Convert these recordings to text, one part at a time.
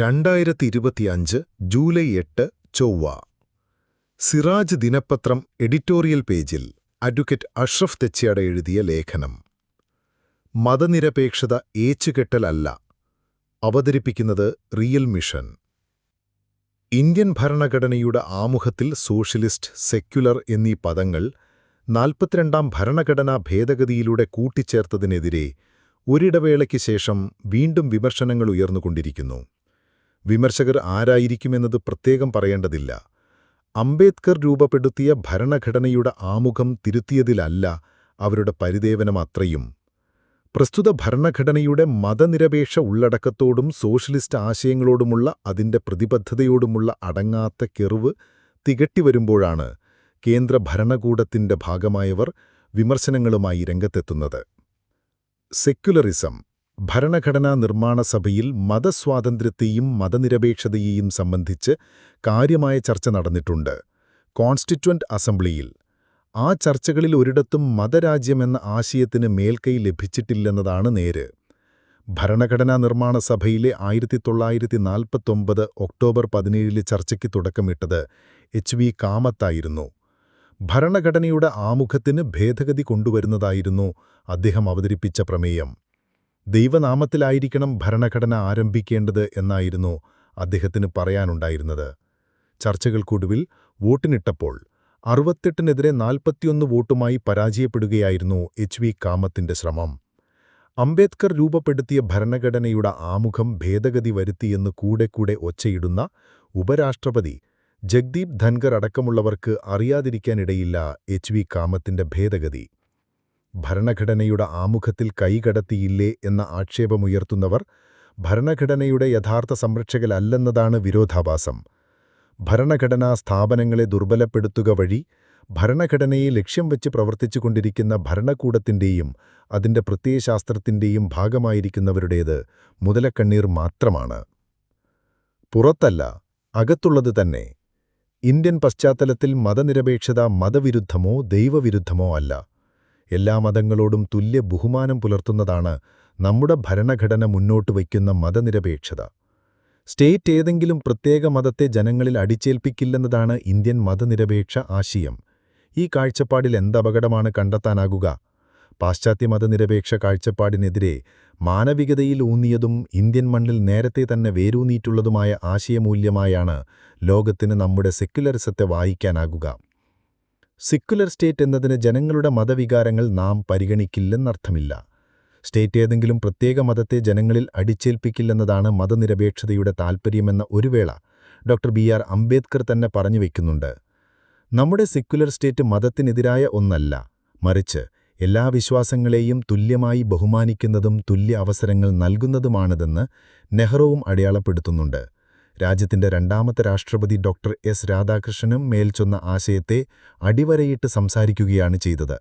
രണ്ടായിരത്തി ഇരുപത്തിയഞ്ച് ജൂലൈ എട്ട് ചൊവ്വ. സിറാജ് ദിനപത്രം എഡിറ്റോറിയൽ പേജിൽ അഡ്വക്കേറ്റ് അഷ്റഫ് തെച്ചിയട എഴുതിയ ലേഖനം. മതനിരപേക്ഷത ഏച്ചുകെട്ടലല്ല അവതരിപ്പിക്കുന്നത് റിയൽ മിഷൻ. ഇന്ത്യൻ ഭരണഘടനയുടെ ആമുഖത്തിൽ സോഷ്യലിസ്റ്റ് സെക്യുലർ എന്നീ പദങ്ങൾ നാൽപ്പത്തിരണ്ടാം ഭരണഘടനാ ഭേദഗതിയിലൂടെ കൂട്ടിച്ചേർത്തതിനെതിരെ ഒരിടവേളയ്ക്ക് ശേഷം വീണ്ടും വിമർശനങ്ങൾ ഉയർന്നുകൊണ്ടിരിക്കുന്നു. വിമർശകർ ആരായിരിക്കുമെന്നത് പ്രത്യേകം പറയേണ്ടതില്ല. അംബേദ്കർ രൂപപ്പെടുത്തിയ ഭരണഘടനയുടെ ആമുഖം തിരുത്തിയതിലല്ല അവരുടെ പരിദേവനം അത്രയും. പ്രസ്തുത ഭരണഘടനയുടെ മതനിരപേക്ഷ ഉള്ളടക്കത്തോടും സോഷ്യലിസ്റ്റ് ആശയങ്ങളോടുമുള്ള അതിന്റെ പ്രതിബദ്ധതയോടുമുള്ള അടങ്ങാത്ത കെറിവ് തികട്ടിവരുമ്പോഴാണ് കേന്ദ്ര ഭരണകൂടത്തിന്റെ ഭാഗമായവർ വിമർശനങ്ങളുമായി രംഗത്തെത്തുന്നത്. സെക്യുലറിസം ഭരണഘടനാ നിർമ്മാണ സഭയിൽ മതസ്വാതന്ത്ര്യത്തെയും മതനിരപേക്ഷതയെയും സംബന്ധിച്ച് കാര്യമായ ചർച്ച നടന്നിട്ടുണ്ട്. കോൺസ്റ്റിറ്റ്വന്റ് അസംബ്ലിയിൽ ആ ചർച്ചകളിൽ ഒരിടത്തും മതരാജ്യമെന്ന ആശയത്തിന് മേൽക്കൈ ലഭിച്ചിട്ടില്ലെന്നതാണ് നേര്. ഭരണഘടനാ നിർമ്മാണ സഭയിലെ ആയിരത്തി തൊള്ളായിരത്തി നാൽപ്പത്തൊമ്പത് ഒക്ടോബർ പതിനേഴിലെ ചർച്ചയ്ക്ക് തുടക്കമിട്ടത് എച്ച് വി കാമത്തായിരുന്നു. ഭരണഘടനയുടെ ആമുഖത്തിന് ഭേദഗതി കൊണ്ടുവരുന്നതായിരുന്നു അദ്ദേഹം അവതരിപ്പിച്ച പ്രമേയം. ദൈവനാമത്തിലായിരിക്കണം ഭരണഘടന ആരംഭിക്കേണ്ടത് എന്നായിരുന്നു അദ്ദേഹത്തിന് പറയാനുണ്ടായിരുന്നത്. ചർച്ചകൾക്കൊടുവിൽ വോട്ടിനിട്ടപ്പോൾ അറുപത്തെട്ടിനെതിരെ നാൽപ്പത്തിയൊന്ന് വോട്ടുമായി പരാജയപ്പെടുകയായിരുന്നു എച്ച് വി കാമത്തിന്റെ ശ്രമം. അംബേദ്കർ രൂപപ്പെടുത്തിയ ഭരണഘടനയുടെ ആമുഖം ഭേദഗതി വരുത്തിയെന്ന് കൂടെ കൂടെ ഒച്ചയിടുന്ന ഉപരാഷ്ട്രപതി ജഗ്ദീപ് ധൻകർ അടക്കമുള്ളവർക്ക് അറിയാതിരിക്കാനിടയില്ല എച്ച് വി കാമത്തിന്റെ ഭേദഗതി. ഭരണഘടനയുടെ ആമുഖത്തിൽ കൈകടത്തിയില്ലേ എന്ന ആക്ഷേപമുയർത്തുന്നവർ ഭരണഘടനയുടെ യഥാർത്ഥ സംരക്ഷകരല്ലെന്നതാണ് വിരോധാഭാസം. ഭരണഘടനാ സ്ഥാപനങ്ങളെ ദുർബലപ്പെടുത്തുക വഴി ഭരണഘടനയെ ലക്ഷ്യം വെച്ച് പ്രവർത്തിച്ചുകൊണ്ടിരിക്കുന്ന ഭരണകൂടത്തിന്റെയും അതിന്റെ പ്രത്യയശാസ്ത്രത്തിന്റെയും ഭാഗമായിരിക്കുന്നവരുടേത് മുതലക്കണ്ണീർ മാത്രമാണ്. പുറത്തല്ല അകത്തുള്ളത് തന്നെ. ഇന്ത്യൻ പശ്ചാത്തലത്തിൽ മതനിരപേക്ഷത മതവിരുദ്ധമോ ദൈവവിരുദ്ധമോ അല്ല. എല്ലാ മതങ്ങളോടും തുല്യ ബഹുമാനം പുലർത്തുന്നതാണ് നമ്മുടെ ഭരണഘടന മുന്നോട്ട് വയ്ക്കുന്ന മതനിരപേക്ഷത. സ്റ്റേറ്റ് ഏതെങ്കിലും പ്രത്യേക മതത്തെ ജനങ്ങളിൽ അടിച്ചേൽപ്പിക്കില്ലെന്നതാണ് ഇന്ത്യൻ മതനിരപേക്ഷ ആശയം. ഈ കാഴ്ചപ്പാടിൽ എന്തപകടമാണ് കണ്ടെത്താനാകുക? പാശ്ചാത്യ മതനിരപേക്ഷ കാഴ്ചപ്പാടിനെതിരെ മാനവികതയിൽ ഊന്നിയതും ഇന്ത്യൻ മണ്ണിൽ നേരത്തെ തന്നെ വേരൂന്നിയിട്ടുള്ളതുമായ ആശയമൂല്യമായാണ് ലോകത്തിന് നമ്മുടെ സെക്യുലറിസത്തെ വായിക്കാനാകുക. സെക്യുലർ സ്റ്റേറ്റ് എന്നതിന് ജനങ്ങളുടെ മതവികാരങ്ങൾ നാം പരിഗണിക്കില്ലെന്നർത്ഥമില്ല. സ്റ്റേറ്റ് ഏതെങ്കിലും പ്രത്യേക മതത്തെ ജനങ്ങളിൽ അടിച്ചേൽപ്പിക്കില്ലെന്നതാണ് മതനിരപേക്ഷതയുടെ താൽപ്പര്യമെന്ന ഒരു വേള ഡോക്ടർ ബി. ആർ. അംബേദ്കർ തന്നെ പറഞ്ഞു വയ്ക്കുന്നുണ്ട് നമ്മുടെ സെക്യുലർ സ്റ്റേറ്റ് മതത്തിനെതിരായ ഒന്നല്ല മറിച്ച് എല്ലാ വിശ്വാസങ്ങളെയും തുല്യമായി ബഹുമാനിക്കുന്നതും തുല്യ അവസരങ്ങൾ നൽകുന്നതുമാണിതെന്ന് നെഹ്റുവും അടയാളപ്പെടുത്തുന്നുണ്ട്. രാജ്യത്തിന്റെ രണ്ടാമത്തെ രാഷ്ട്രപതി ഡോക്ടർ എസ്. രാധാകൃഷ്ണനും മേൽച്ചൊന്ന ആശയത്തെ അടിവരയിട്ട് സംസാരിക്കുകയാണ് ചെയ്തത്.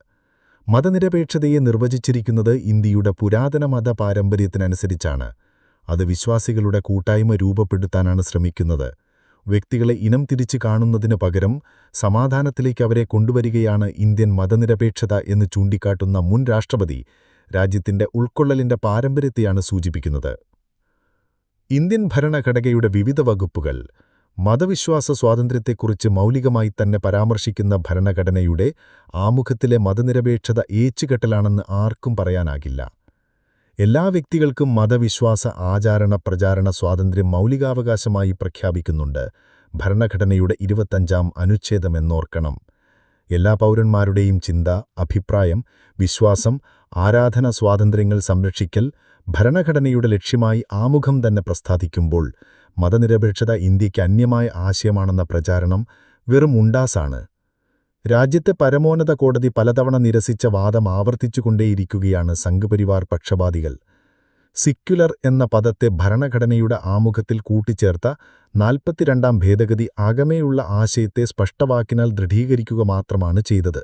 മതനിരപേക്ഷതയെ നിർവചിച്ചിരിക്കുന്നത് ഇന്ത്യയുടെ പുരാതന മത പാരമ്പര്യത്തിനനുസരിച്ചാണ്. അത് വിശ്വാസികളുടെ കൂട്ടായ്മ രൂപപ്പെടുത്താനാണ് ശ്രമിക്കുന്നത്. വ്യക്തികളെ ഇനം തിരിച്ചു കാണുന്നതിനു പകരം സമാധാനത്തിലേക്ക് അവരെ കൊണ്ടുവരികയാണ് ഇന്ത്യൻ മതനിരപേക്ഷത എന്ന് ചൂണ്ടിക്കാട്ടുന്ന മുൻ രാഷ്ട്രപതി രാജ്യത്തിന്റെ ഉൾക്കൊള്ളലിന്റെ പാരമ്പര്യത്തെയാണ് സൂചിപ്പിക്കുന്നത്. ഇന്ത്യൻ ഭരണഘടനയുടെ വിവിധ വകുപ്പുകൾ മതവിശ്വാസ സ്വാതന്ത്ര്യത്തെക്കുറിച്ച് മൗലികമായി തന്നെ പരാമർശിക്കുന്ന ഭരണഘടനയുടെ ആമുഖത്തിലെ മതനിരപേക്ഷത ഏച്ചുകെട്ടലാണെന്ന് ആർക്കും പറയാനാകില്ല. എല്ലാ വ്യക്തികൾക്കും മതവിശ്വാസ ആചാരണ പ്രചാരണ സ്വാതന്ത്ര്യം മൗലികാവകാശമായി പ്രഖ്യാപിക്കുന്നുണ്ട്. ഭരണഘടനയുടെ ഇരുപത്തഞ്ചാം അനുച്ഛേദമെന്നോർക്കണം എല്ലാ പൗരന്മാരുടെയും ചിന്ത അഭിപ്രായം വിശ്വാസം ആരാധന സ്വാതന്ത്ര്യങ്ങൾ സംരക്ഷിക്കൽ ഭരണഘടനയുടെ ലക്ഷ്യമായി ആമുഖം തന്നെ പ്രസ്ഥാപിക്കുമ്പോൾ മതനിരപേക്ഷത ഇന്ത്യയ്ക്ക് അന്യമായ ആശയമാണെന്ന പ്രചാരണം വെറും ഉണ്ടാസാണ്. രാജ്യത്തെ പരമോന്നത കോടതി പലതവണ നിരസിച്ച വാദം ആവർത്തിച്ചുകൊണ്ടേയിരിക്കുകയാണ് സംഘപരിവാർ പക്ഷപാതികൾ. സിക്യുലർ എന്ന പദത്തെ ഭരണഘടനയുടെ ആമുഖത്തിൽ കൂട്ടിച്ചേർത്ത നാൽപ്പത്തിരണ്ടാം ഭേദഗതി ആകമേയുള്ള ആശയത്തെ സ്പഷ്ടവാക്കിനാൽ ദൃഢീകരിക്കുക മാത്രമാണ് ചെയ്തത്.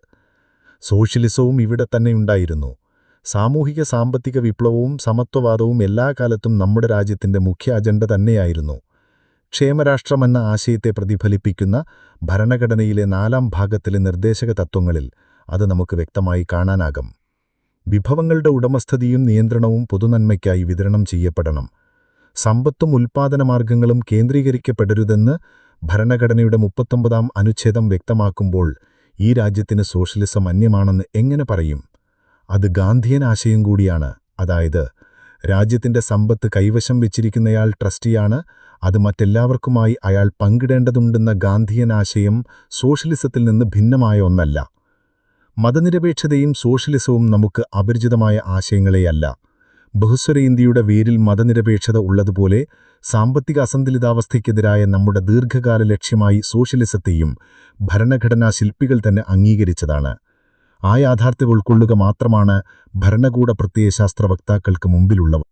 സോഷ്യലിസവും ഇവിടെ തന്നെയുണ്ടായിരുന്നു സാമൂഹിക സാമ്പത്തിക വിപ്ലവവും സമത്വവാദവും എല്ലാ കാലത്തും നമ്മുടെ രാജ്യത്തിന്റെ മുഖ്യ അജണ്ട തന്നെയായിരുന്നു. ക്ഷേമരാഷ്ട്രമെന്ന ആശയത്തെ പ്രതിഫലിപ്പിക്കുന്ന ഭരണഘടനയിലെ നാലാം ഭാഗത്തിലെ നിർദ്ദേശക തത്വങ്ങളിൽ അത് നമുക്ക് വ്യക്തമായി കാണാനാകും. വിഭവങ്ങളുടെ ഉടമസ്ഥതയും നിയന്ത്രണവും പൊതുനന്മയ്ക്കായി വിതരണം ചെയ്യപ്പെടണം. സമ്പത്തും ഉൽപ്പാദനമാർഗങ്ങളും കേന്ദ്രീകരിക്കപ്പെടരുതെന്ന് ഭരണഘടനയുടെ മുപ്പത്തൊമ്പതാം അനുച്ഛേദം വ്യക്തമാക്കുമ്പോൾ ഈ രാജ്യത്തിന് സോഷ്യലിസം അന്യമാണെന്ന് എങ്ങനെ പറയും? അത് ഗാന്ധിയൻ ആശയം കൂടിയാണ്. അതായത് രാജ്യത്തിന്റെ സമ്പത്ത് കൈവശം വെച്ചിരിക്കുന്നയാൾ ട്രസ്റ്റിയാണ് അത് മറ്റെല്ലാവർക്കുമായി അയാൾ പങ്കിടേണ്ടതുണ്ടെന്ന ഗാന്ധിയൻ ആശയം സോഷ്യലിസത്തിൽ നിന്ന് ഭിന്നമായ ഒന്നല്ല. മതനിരപേക്ഷതയും സോഷ്യലിസവും നമുക്ക് അപരിചിതമായ ആശയങ്ങളെയല്ല. ബഹുസ്വര ഇന്ത്യയുടെ വേരിൽ മതനിരപേക്ഷത ഉള്ളതുപോലെ സാമ്പത്തിക അസന്തുലിതാവസ്ഥയ്ക്കെതിരായ നമ്മുടെ ദീർഘകാല ലക്ഷ്യമായി സോഷ്യലിസത്തെയും ഭരണഘടനാ ശില്പികൾ തന്നെ അംഗീകരിച്ചതാണ്. ആ യാഥാർത്ഥ്യം ഉൾക്കൊള്ളുക മാത്രമാണ് ഭരണകൂട പ്രത്യയശാസ്ത്ര വക്താക്കൾക്ക് മുമ്പിലുള്ളവ